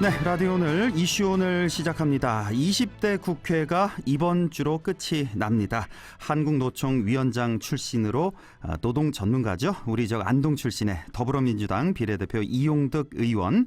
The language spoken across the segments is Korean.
네, 라디오 오늘 이슈 오늘 시작합니다. 20대 국회가 이번 주로 끝이 납니다. 한국노총 위원장 출신으로 아, 노동 전문가죠. 우리 저 안동 출신의 더불어민주당 비례대표 이용득 의원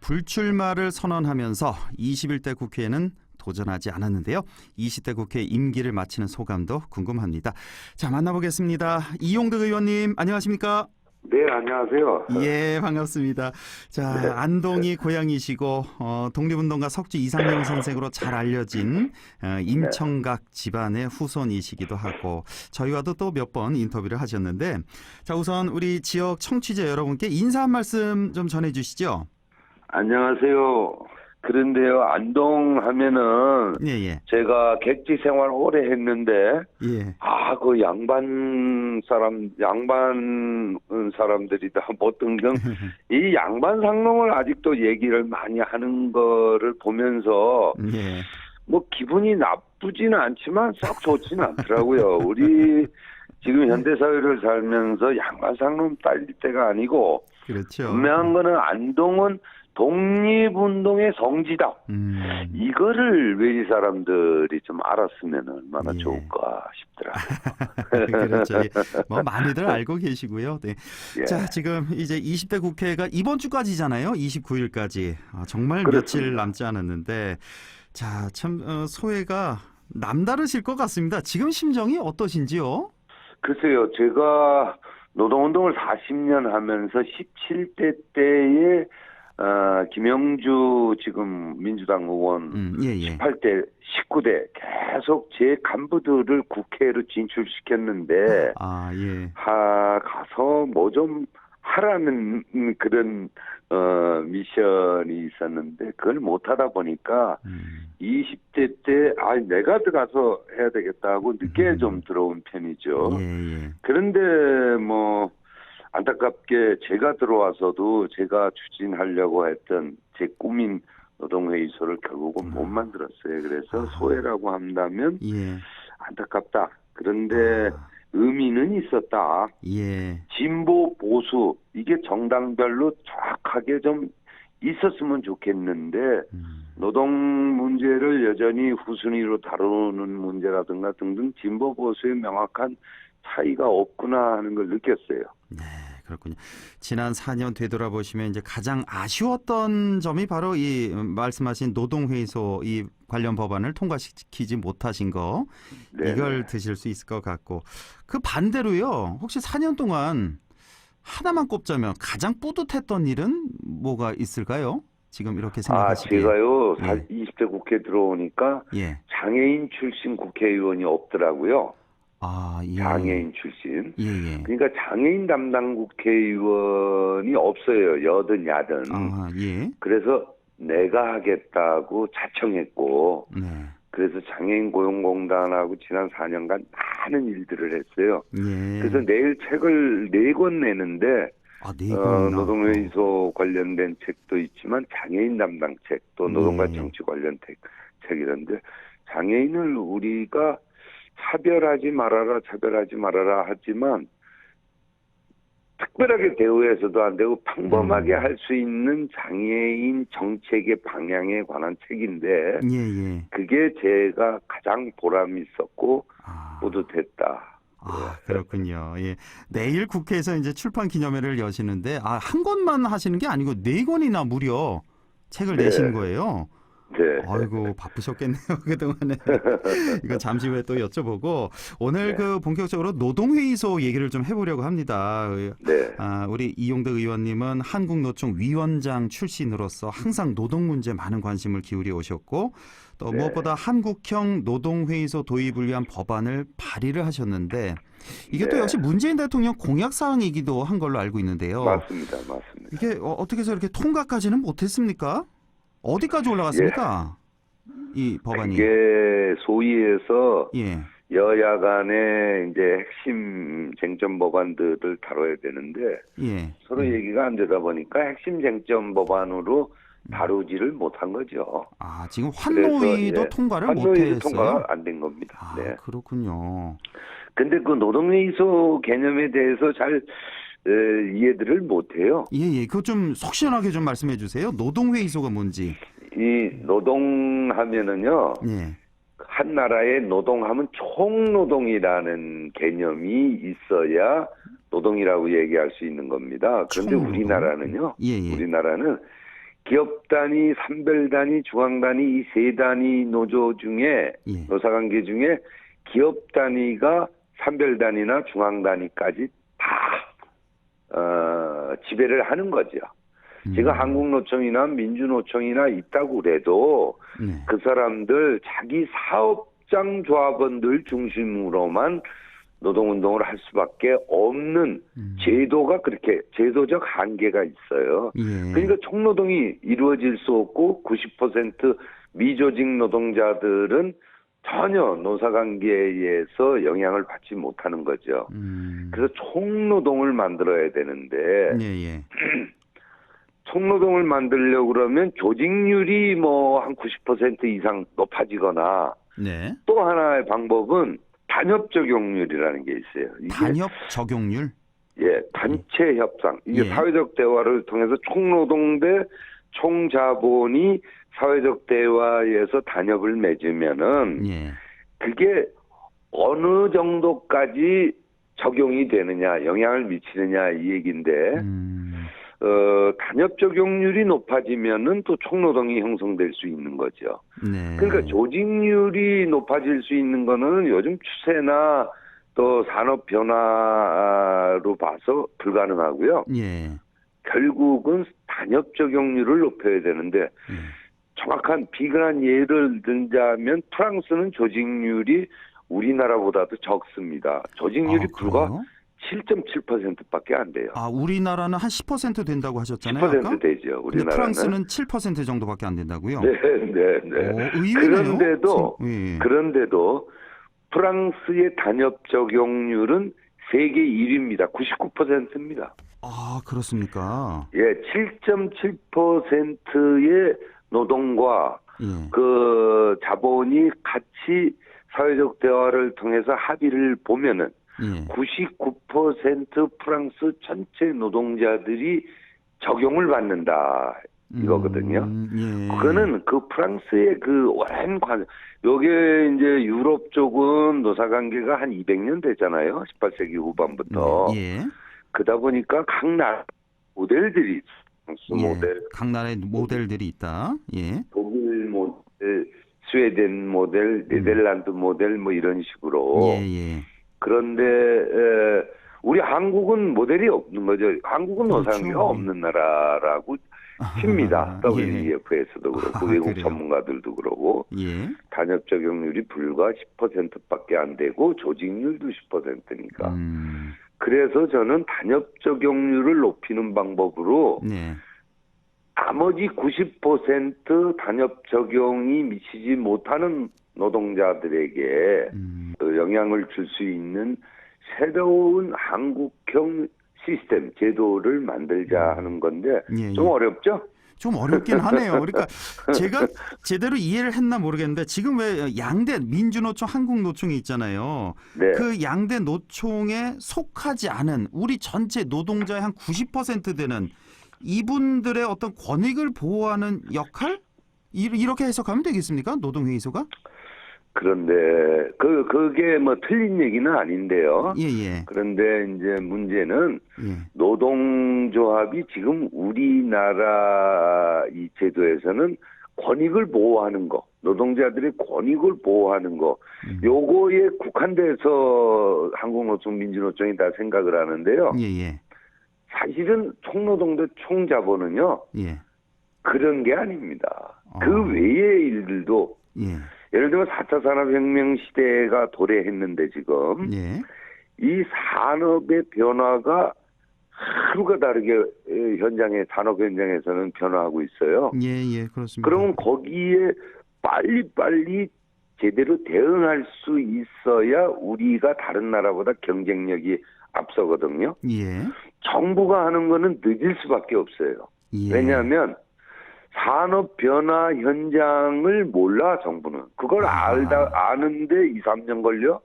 불출마를 선언하면서 21대 국회에는 도전하지 않았는데요. 20대 국회 임기를 마치는 소감도 궁금합니다. 자, 만나보겠습니다. 이용득 의원님, 안녕하십니까? 네, 안녕하세요. 예, 반갑습니다. 자, 네. 안동이 고향이시고 어, 독립운동가 석주 이상영 선생으로 잘 알려진 어, 임청각 집안의 후손이시기도 하고 저희와도 또 몇 번 인터뷰를 하셨는데 자, 우선 우리 지역 청취자 여러분께 인사 한 말씀 좀 전해 주시죠. 안녕하세요. 그런데요, 안동 하면은 예, 예. 제가 객지 생활 오래 했는데, 예. 아, 그 양반 사람, 양반 사람들이다. 뭐 등등. 이 양반 상놈을 아직도 얘기를 많이 하는 거를 보면서, 예. 뭐 기분이 나쁘지는 않지만 썩 좋지는 않더라고요. 우리 지금 현대 사회를 살면서 양반 상놈 딸릴 때가 아니고, 그렇죠. 분명한 거는 안동은 독립운동의 성지다. 음. 이거를 왜이 사람들이 좀 알았으면 얼마나 예. 좋을까 싶더라고요. 그렇죠. 예. 뭐 많이들 알고 계시고요. 네. 예. 자, 지금 이제 20대 국회가 이번 주까지잖아요. 29일까지. 아, 정말 그렇습니다. 며칠 남지 않았는데 자, 참 어, 소회가 남다르실 것 같습니다. 지금 심정이 어떠신지요? 글쎄요, 제가 노동운동을 40년 하면서 17대 때에 어, 김영주 지금 민주당 의원 음, 예, 예. 18대, 19대 계속 제 간부들을 국회로 진출시켰는데 아, 예. 하 가서 뭐 좀 하라는 그런 어 미션이 있었는데 그걸 못 하다 보니까 음, 20대 때 아 내가 들어가서 해야 되겠다고 늦게 음. 좀 들어온 편이죠. 예, 예. 그런데 뭐 안타깝게 제가 들어와서도 제가 추진하려고 했던 제 꿈인 노동회의소를 결국은 못 만들었어요. 그래서 아. 소외라고 한다면 예. 안타깝다. 그런데 아, 의미는 있었다. 예. 진보 보수 이게 정당별로 정확하게 좀 있었으면 좋겠는데 음, 노동 문제를 여전히 후순위로 다루는 문제라든가 등등 진보 보수의 명확한 차이가 없구나 하는 걸 느꼈어요. 네, 그렇군요. 지난 4년 되돌아보시면 이제 가장 아쉬웠던 점이 바로 이 음, 말씀하신 노동회의소 이 관련 법안을 통과시키지 못하신 거 네. 이걸 드실 수 있을 것 같고 그 반대로요. 혹시 4년 동안 하나만 꼽자면 가장 뿌듯했던 일은 뭐가 있을까요? 지금 이렇게 아, 생각하시기에 제가요, 사- 예. 20대 국회 들어오니까 예. 장애인 출신 국회의원이 없더라고요. 아, 예. 장애인 출신. 예, 예. 그러니까 장애인 담당 국회의원이 없어요. 여든 야든. 아, 예. 그래서 내가 하겠다고 자청했고, 네. 그래서 장애인 고용공단하고 지난 4년간 많은 일들을 했어요. 예. 그래서 내일 책을 네 권 내는데, 아, 네. 어, 권이나. 노동회의소 관련된 책도 있지만 장애인 담당 책, 또 노동과 예. 정치 관련 책, 책 이런데 장애인을 우리가 차별하지 말아라, 차별하지 말아라 하지만 특별하게 대우해서도 안 되고 평범하게 음. 할수 있는 장애인 정책의 방향에 관한 책인데 예, 예. 그게 제가 가장 보람 있었고 아. 뿌듯했다. 아, 그렇군요. 예. 내일 국회에서 이제 출판 기념회를 여시는데 아, 한 권만 하시는 게 아니고 네 권이나 무려 책을 네. 내신 거예요. 네. 아이고 바쁘셨겠네요 그동안에 이거 잠시 후에 또 여쭤보고 오늘 네. 그 본격적으로 노동회의소 얘기를 좀 해보려고 합니다. 네. 아, 우리 이용덕 의원님은 한국노총 위원장 출신으로서 항상 노동 문제 많은 관심을 기울여 오셨고 또 네. 무엇보다 한국형 노동회의소 도입을 위한 법안을 발의를 하셨는데 이게 또 네. 역시 문재인 대통령 공약 사항이기도 한 걸로 알고 있는데요. 맞습니다. 맞습니다. 이게 어, 어떻게 해서 이렇게 통과까지는 못했습니까? 어디까지 올라갔습니까? 이 법안이. 이게 소위에서 예. 여야 간의 이제 핵심 쟁점 법안들을 다뤄야 되는데 예. 서로 얘기가 안 되다 보니까 핵심 쟁점 법안으로 다루지를 못한 거죠. 아, 지금 환노위도 예, 통과를 못했어요. 통과가 안 된 겁니다. 아, 네. 그렇군요. 근데 그 노동회의소 개념에 대해서 잘 에, 이해들을 못해요. 예, 예. 그거 좀 속 시원하게 좀 말씀해 주세요. 노동회의소가 뭔지. 이 노동하면은요, 예. 한 나라의 노동하면 총노동이라는 개념이 있어야 노동이라고 얘기할 수 있는 겁니다. 그런데 총노동. 우리나라는요, 예, 예. 우리나라는 기업 단위, 산별 단위, 중앙 단위 이 세 단위 노조 중에 예. 노사관계 중에 기업 단위가 산별 단위나 중앙 단위까지 다 어, 지배를 하는 거죠. 음. 지금 한국노총이나 민주노총이나 있다고 그래도 네. 그 사람들 자기 사업장 조합원들 중심으로만 노동운동을 할 수밖에 없는 음. 제도가 그렇게 제도적 한계가 있어요. 예. 그러니까 총노동이 이루어질 수 없고 90% 미조직 노동자들은 전혀 노사관계에서 영향을 받지 못하는 거죠. 음. 그래서 총노동을 만들어야 되는데 예, 예. 총노동을 만들려고 그러면 조직률이 뭐 한 90% 이상 높아지거나 네. 또 하나의 방법은 단협 적용률이라는 게 있어요. 단협 적용률. 예, 단체 협상. 이게 예. 사회적 대화를 통해서 총노동 대 총자본이 사회적 대화에서 단협을 맺으면은 예. 그게 어느 정도까지 적용이 되느냐, 영향을 미치느냐 이 얘기인데 음. 어, 단협 적용률이 높아지면은 또 총노동이 형성될 수 있는 거죠. 네. 그러니까 조직률이 높아질 수 있는 거는 요즘 추세나 또 산업 변화로 봐서 불가능하고요. 예. 결국은 단협 적용률을 높여야 되는데 예. 정확한 비근한 예를 들자면 프랑스는 조직률이 우리나라보다도 적습니다. 조직률이 아, 불과 그래요? 7.7%밖에 안 돼요. 아, 우리나라는 한 10% 된다고 하셨잖아요. 10% 아까? 되죠. 우리나라는. 프랑스는 7% 정도밖에 안 된다고요? 네, 네, 네. 오, 의외네요. 그런데도 예, 예. 그런데도 프랑스의 단협 적용률은 세계 1위입니다. 99%입니다. 아, 그렇습니까? 예, 7.7%의 노동과 예. 그 자본이 같이 사회적 대화를 통해서 합의를 보면은 예. 99% 프랑스 전체 노동자들이 적용을 받는다 이거거든요. 음, 예. 그거는 그 프랑스의 그 오랜 관, 요게 이제 유럽 쪽은 노사관계가 한 200년 됐잖아요. 18세기 후반부터. 예. 그러다 보니까 각 나라 모델들이 예. 모델, 각 나라의 모델들이 있다. 예. 독일 모델, 스웨덴 모델, 네덜란드 모델 뭐 이런 식으로. 음. 예, 예. 그런데 에, 우리 한국은 모델이 없는 거죠. 한국은 그렇죠. 노사관계가 없는 나라라고 칩니다. 예. WEF에서도 그렇고 아, 외국 그래요? 전문가들도 그러고 예. 단협 적용률이 불과 10%밖에 안 되고 조직률도 10%니까. 음. 그래서 저는 단협 적용률을 높이는 방법으로 네. 나머지 90% 단협 적용이 미치지 못하는 노동자들에게 음. 어, 영향을 줄 수 있는 새로운 한국형 시스템 제도를 만들자 하는 건데 예, 좀 예. 어렵죠? 좀 어렵긴 하네요. 그러니까 제가 제대로 이해를 했나 모르겠는데 지금 왜 양대 민주노총, 한국노총이 있잖아요. 네. 그 양대 노총에 속하지 않은 우리 전체 노동자의 한 90% 되는 이분들의 어떤 권익을 보호하는 역할? 이- 이렇게 해석하면 되겠습니까? 노동회의소가? 그런데 그 그게 뭐 틀린 얘기는 아닌데요. 예, 예. 그런데 이제 문제는 예. 노동조합이 지금 우리나라 이 제도에서는 권익을 보호하는 거, 노동자들의 권익을 보호하는 거, 음. 요거에 국한돼서 한국노총, 민주노총이 다 생각을 하는데요. 예, 예. 사실은 총노동 대 총자본은요, 예. 그런 게 아닙니다. 어. 그 외의 일들도, 예. 예를 들면 4차 산업혁명 시대가 도래했는데 지금, 예. 이 산업의 변화가 하루가 다르게 에, 현장에 산업 현장에서는 변화하고 있어요. 예, 예. 그렇습니다. 그러면 거기에 빨리 빨리 제대로 대응할 수 있어야 우리가 다른 나라보다 경쟁력이 앞서거든요. 예. 정부가 하는 거는 늦을 수밖에 없어요. 예. 왜냐하면 산업 변화 현장을 몰라 정부는 그걸 아. 알다 아는데 2, 3년 걸려?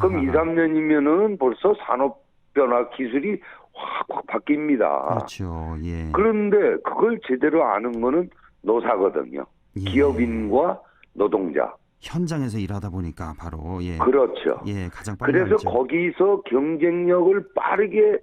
그럼 아하. 2, 3년이면은 벌써 산업 변화 기술이 확확 바뀝니다. 그렇죠. 예. 그런데 그걸 제대로 아는 거는 노사거든요. 예. 기업인과 노동자. 현장에서 일하다 보니까 바로 예. 그렇죠. 예, 가장 빨리 그래서 알죠. 거기서 경쟁력을 빠르게 에,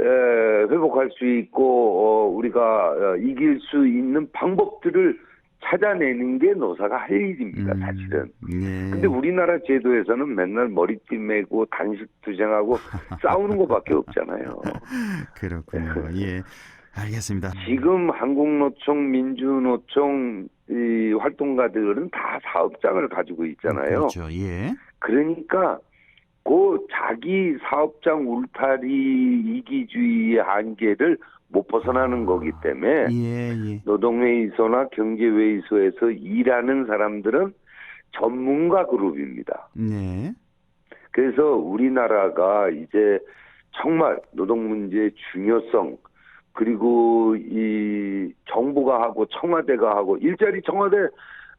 회복할 수 있고 어, 우리가 어, 이길 수 있는 방법들을 찾아내는 게 노사가 할 일입니다, 음, 사실은. 예. 근데 우리나라 제도에서는 맨날 머리띠 매고 단식 투쟁하고 싸우는 것밖에 없잖아요. 그렇군요. 예. 알겠습니다. 지금 한국노총, 민주노총 이 활동가들은 다 사업장을 가지고 있잖아요. 그렇죠. 예. 그러니까 그 자기 사업장 울타리 이기주의의 한계를 못 벗어나는 거기 때문에 예, 예. 노동회의소나 경제회의소에서 일하는 사람들은 전문가 그룹입니다. 네. 그래서 우리나라가 이제 정말 노동 문제의 중요성 그리고 이 정부가 하고 청와대가 하고 일자리 청와대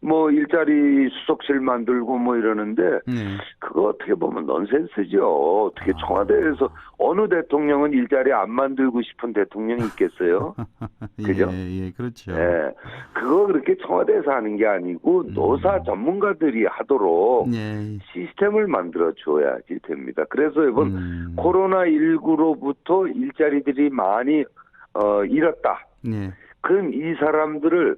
뭐 일자리 수석실 만들고 뭐 이러는데 네. 그거 어떻게 보면 넌센스죠. 어떻게 아. 청와대에서 어느 대통령은 일자리 안 만들고 싶은 대통령이 있겠어요? 그죠? 예, 예, 그렇죠. 예. 그거 그렇게 청와대에서 하는 게 아니고 음. 노사 전문가들이 하도록 예. 시스템을 만들어 줘야지 됩니다. 그래서 이번 음. 코로나 19로부터 일자리들이 많이 어 잃었다. 예. 그럼 이 사람들을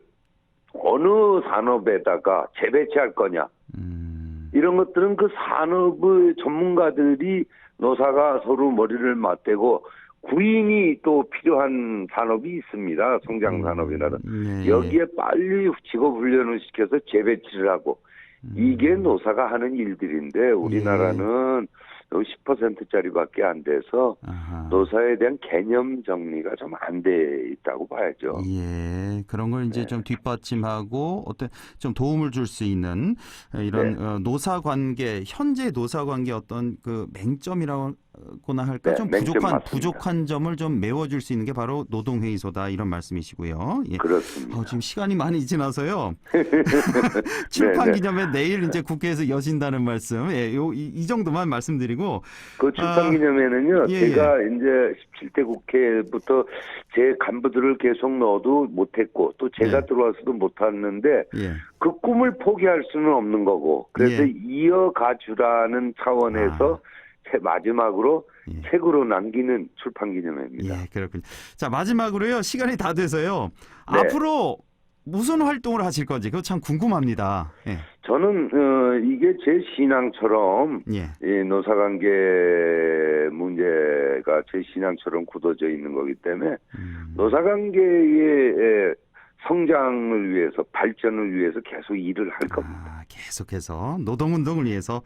어느 산업에다가 재배치할 거냐? 음. 이런 것들은 그 산업의 전문가들이 노사가 서로 머리를 맞대고 구인이 또 필요한 산업이 있습니다. 성장 산업이라는. 예, 예. 여기에 빨리 직업 훈련을 시켜서 재배치를 하고 음. 이게 노사가 하는 일들인데 우리나라는 10%짜리밖에 안 돼서 아하. 노사에 대한 개념 정리가 좀 안 돼 있다고 봐야죠. 예, 그런 걸 이제 네. 좀 뒷받침하고 어떤 좀 도움을 줄 수 있는 이런 네. 어, 노사 관계 현재 노사 관계 어떤 그 맹점이라고 나 할까 네, 좀 부족한 맞습니다. 부족한 점을 좀 메워줄 수 있는 게 바로 노동회의소다 이런 말씀이시고요. 예. 그렇습니다. 어, 지금 시간이 많이 지나서요. 출판 네, 네. 기념회 내일 이제 국회에서 여신다는 말씀, 예, 요, 이, 이 정도만 말씀드리고, 그 출판 기념회는요, 아, 예, 제가 이제 17대 국회부터 제 간부들을 계속 넣어도 못했고, 또 제가 네. 들어와서도 못했는데, 예, 그 꿈을 포기할 수는 없는 거고, 그래서 예. 이어가 주라는 차원에서 제 마지막으로 예. 책으로 남기는 출판 기념회입니다. 예, 그렇군요. 자, 마지막으로요, 시간이 다 돼서요, 네. 앞으로 무슨 활동을 하실 건지, 그거 참 궁금합니다. 예, 저는, 어, 이게 제 신앙처럼, 예, 이 노사관계 문제가 제 신앙처럼 굳어져 있는 거기 때문에, 음, 노사관계의 에, 성장을 위해서 발전을 위해서 계속 일을 할 겁니다. 아, 계속해서 노동운동을 위해서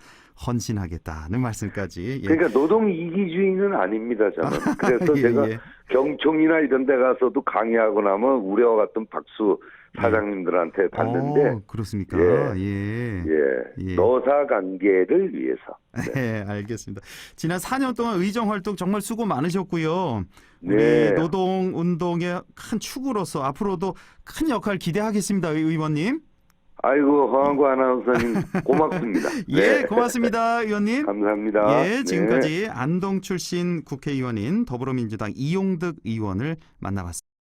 헌신하겠다는 말씀까지. 예. 그러니까 노동 이기주의는 아닙니다 저는. 그래서 예, 제가 예. 경총이나 이런 데 가서도 강의하고 나면 우리와 같은 박수 사장님들한테 받는데 어, 그렇습니까? 예. 예, 예. 노사 관계를 위해서. 네, 알겠습니다. 지난 4년 동안 의정 활동 정말 수고 많으셨고요. 우리 네. 노동 운동의 큰 축으로서 앞으로도 큰 역할 기대하겠습니다, 의- 의원님. 아이고 허한구 아나운서님 고맙습니다. 예, 네. 고맙습니다, 의원님. 감사합니다. 예, 네. 지금까지 안동 출신 국회의원인 더불어민주당 이용득 의원을 만나봤습니다.